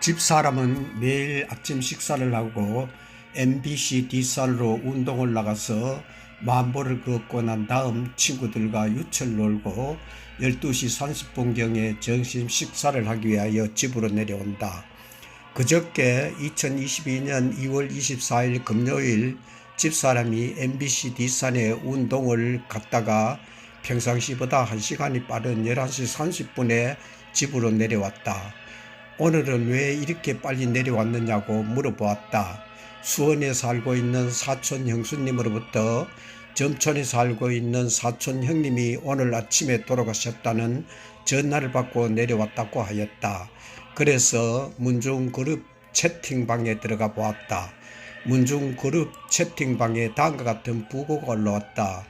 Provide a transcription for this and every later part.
집사람은 매일 아침 식사를 하고 MBC 뒷산으로 운동을 나가서 만보를 걷고 난 다음 친구들과 유철 놀고 12시 30분경에 점심 식사를 하기 위하여 집으로 내려온다. 그저께 2022년 2월 24일 금요일 집사람이 MBC 뒷산에 운동을 갔다가 평상시보다 1시간이 빠른 11시 30분에 집으로 내려왔다. 오늘은 왜 이렇게 빨리 내려왔느냐고 물어보았다. 수원에 살고 있는 사촌 형수님으로부터 점촌에 살고 있는 사촌 형님이 오늘 아침에 돌아가셨다는 전화를 받고 내려왔다고 하였다. 그래서 문중 그룹 채팅방에 들어가 보았다. 문중 그룹 채팅방에 다음과 같은 부고가 올라왔다.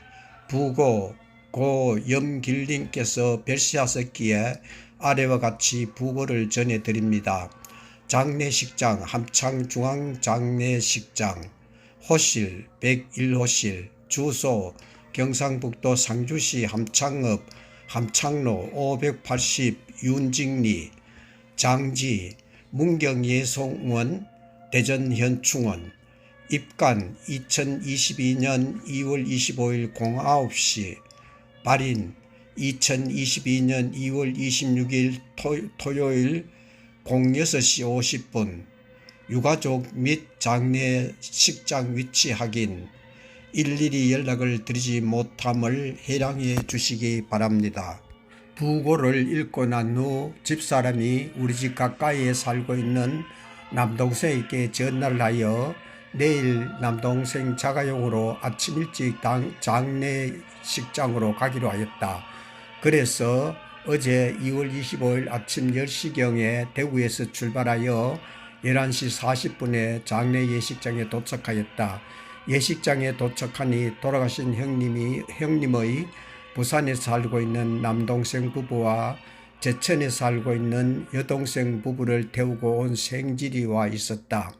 부고 고 염길님께서 별시하셨기에 아래와 같이 부고를 전해드립니다. 장례식장 함창중앙장례식장 호실 101호실 주소 경상북도 상주시 함창읍 함창로 580 윤직리 장지 문경예송원 대전현충원 입간 2022년 2월 25일 09시 발인 2022년 2월 26일 토, 요일 06시 50분 유가족 및 장례 식장 위치 확인 일일이 연락을 드리지 못함을 해량해 주시기 바랍니다. 부고를 읽고 난 후 집사람이 우리 집 가까이에 살고 있는 남동생에게 전화를 하여 내일 남동생 자가용으로 아침 일찍 장례식장으로 가기로 하였다. 그래서 어제 2월 25일 아침 10시경에 대구에서 출발하여 11시 40분에 장례 예식장에 도착하였다. 예식장에 도착하니 돌아가신 형님이 형님의 부산에 살고 있는 남동생 부부와 제천에 살고 있는 여동생 부부를 태우고 온 생질이 와 있었다.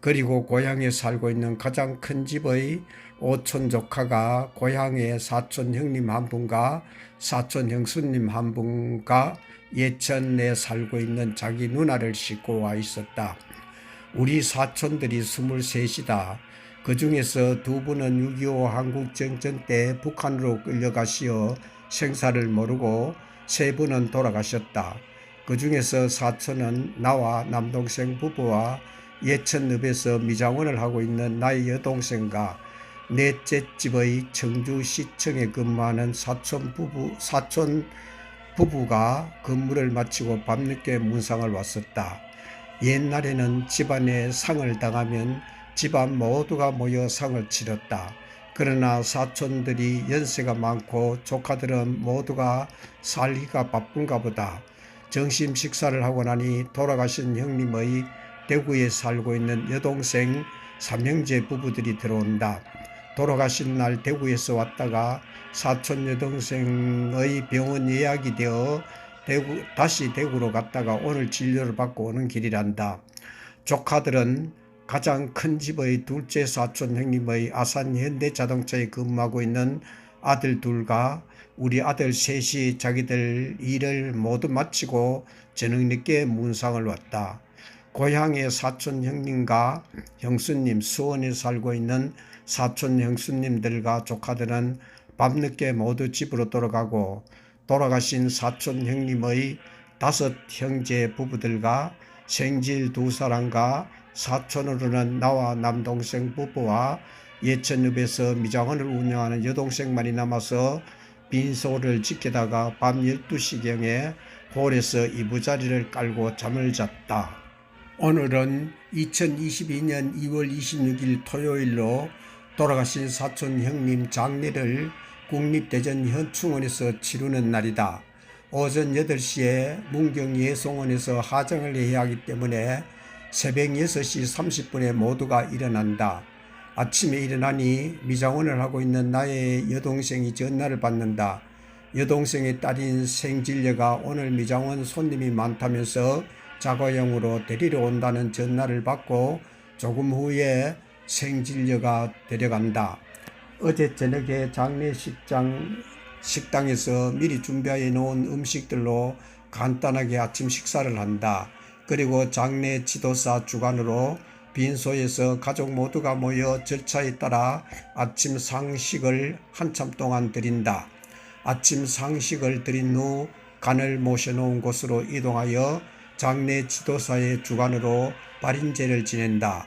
그리고 고향에 살고 있는 가장 큰 집의 오촌 조카가 고향에 사촌 형님 한 분과 사촌 형수님 한 분과 예천에 살고 있는 자기 누나를 싣고 와 있었다. 우리 사촌들이 23이다. 그 중에서 두 분은 6.25 한국정전 때 북한으로 끌려가시어 생사를 모르고 세 분은 돌아가셨다. 그 중에서 사촌은 나와 남동생 부부와 예천읍에서 미장원을 하고 있는 나의 여동생과 넷째 집의 청주시청에 근무하는 사촌 부부, 사촌 부부가 근무를 마치고 밤늦게 문상을 왔었다. 옛날에는 집안에 상을 당하면 집안 모두가 모여 상을 치렀다. 그러나 사촌들이 연세가 많고 조카들은 모두가 살기가 바쁜가 보다. 점심 식사를 하고 나니 돌아가신 형님의 대구에 살고 있는 여동생 삼형제 부부들이 들어온다. 돌아가신 날 대구에서 왔다가 사촌 여동생의 병원 예약이 되어 대구, 다시 대구로 갔다가 오늘 진료를 받고 오는 길이란다. 조카들은 가장 큰 집의 둘째 사촌 형님의 아산 현대자동차에 근무하고 있는 아들 둘과 우리 아들 셋이 자기들 일을 모두 마치고 저녁 늦게 문상을 왔다. 고향의 사촌 형님과 형수님 수원에 살고 있는 사촌 형수님들과 조카들은 밤늦게 모두 집으로 돌아가고 돌아가신 사촌 형님의 다섯 형제 부부들과 생질 두 사람과 사촌으로는 나와 남동생 부부와 예천읍에서 미장원을 운영하는 여동생만이 남아서 빈소를 지키다가 밤 12시경에 홀에서 이부자리를 깔고 잠을 잤다. 오늘은 2022년 2월 26일 토요일로 돌아가신 사촌 형님 장례를 국립대전 현충원에서 치르는 날이다. 오전 8시에 문경예송원에서 하정을 해야 하기 때문에 새벽 6시 30분에 모두가 일어난다. 아침에 일어나니 미장원을 하고 있는 나의 여동생이 전화를 받는다. 여동생의 딸인 생진려가 오늘 미장원 손님이 많다면서 자가용으로 데리러 온다는 전화를 받고 조금 후에 생진려가 데려간다. 어제 저녁에 장례식장 식당에서 미리 준비해 놓은 음식들로 간단하게 아침 식사를 한다. 그리고 장례 지도사 주관으로 빈소에서 가족 모두가 모여 절차에 따라 아침 상식을 한참 동안 드린다. 아침 상식을 드린 후 간을 모셔놓은 곳으로 이동하여 장례 지도사의 주관으로 발인제를 지낸다.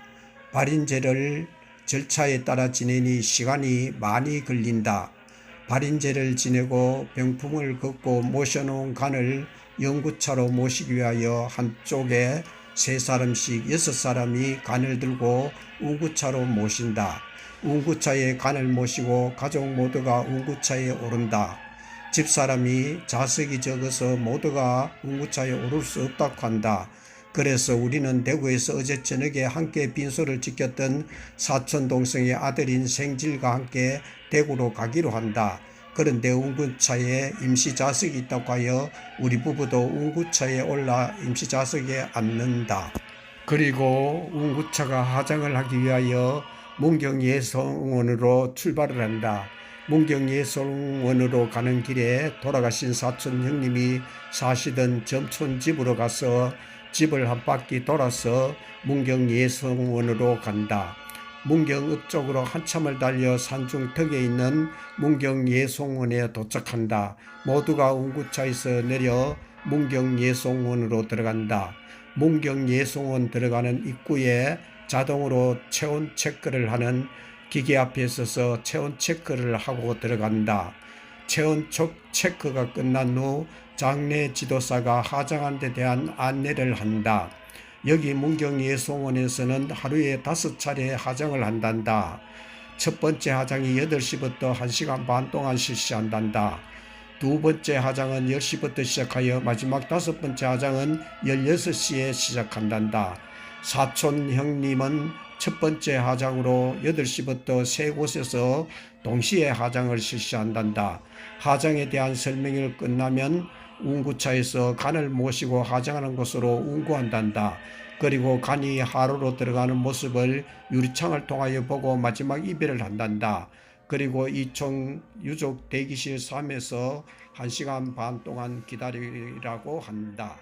발인제를 절차에 따라 지내니 시간이 많이 걸린다. 발인제를 지내고 병풍을 걷고 모셔놓은 간을 영구차로 모시기 위하여 한쪽에 세 사람씩 여섯 사람이 간을 들고 운구차로 모신다. 운구차에 간을 모시고 가족 모두가 운구차에 오른다. 집사람이 자석이 적어서 모두가 운구차에 오를 수 없다고 한다. 그래서 우리는 대구에서 어제 저녁에 함께 빈소를 지켰던 사촌 동생의 아들인 생질과 함께 대구로 가기로 한다. 그런데 운구차에 임시 좌석이 있다고 하여 우리 부부도 운구차에 올라 임시 좌석에 앉는다. 그리고 운구차가 하장을 하기 위하여 문경예성원으로 출발을 한다. 문경예성원으로 가는 길에 돌아가신 사촌 형님이 사시던 점촌 집으로 가서 집을 한 바퀴 돌아서 문경예성원으로 간다. 문경읍 쪽으로 한참을 달려 산중 턱에 있는 문경예송원에 도착한다. 모두가 운구차에서 내려 문경예송원으로 들어간다. 문경예송원 들어가는 입구에 자동으로 체온 체크를 하는 기계 앞에 서서 체온 체크를 하고 들어간다. 체온 촉 체크가 끝난 후 장례 지도사가 하장한 데 대한 안내를 한다. 여기 문경예송원에서는 하루에 다섯 차례 하장을 한단다. 첫 번째 하장이 8시부터 1시간 반 동안 실시한단다. 두 번째 하장은 10시부터 시작하여 마지막 다섯 번째 하장은 16시에 시작한단다. 사촌 형님은 첫 번째 하장으로 8시부터 세 곳에서 동시에 하장을 실시한단다. 하장에 대한 설명을 끝나면 운구차에서 간을 모시고 하장하는 곳으로 운구한단다. 그리고 간이 하루로 들어가는 모습을 유리창을 통하여 보고 마지막 이별을 한단다. 그리고 이총 유족 대기실 3에서 1시간 반 동안 기다리라고 한다.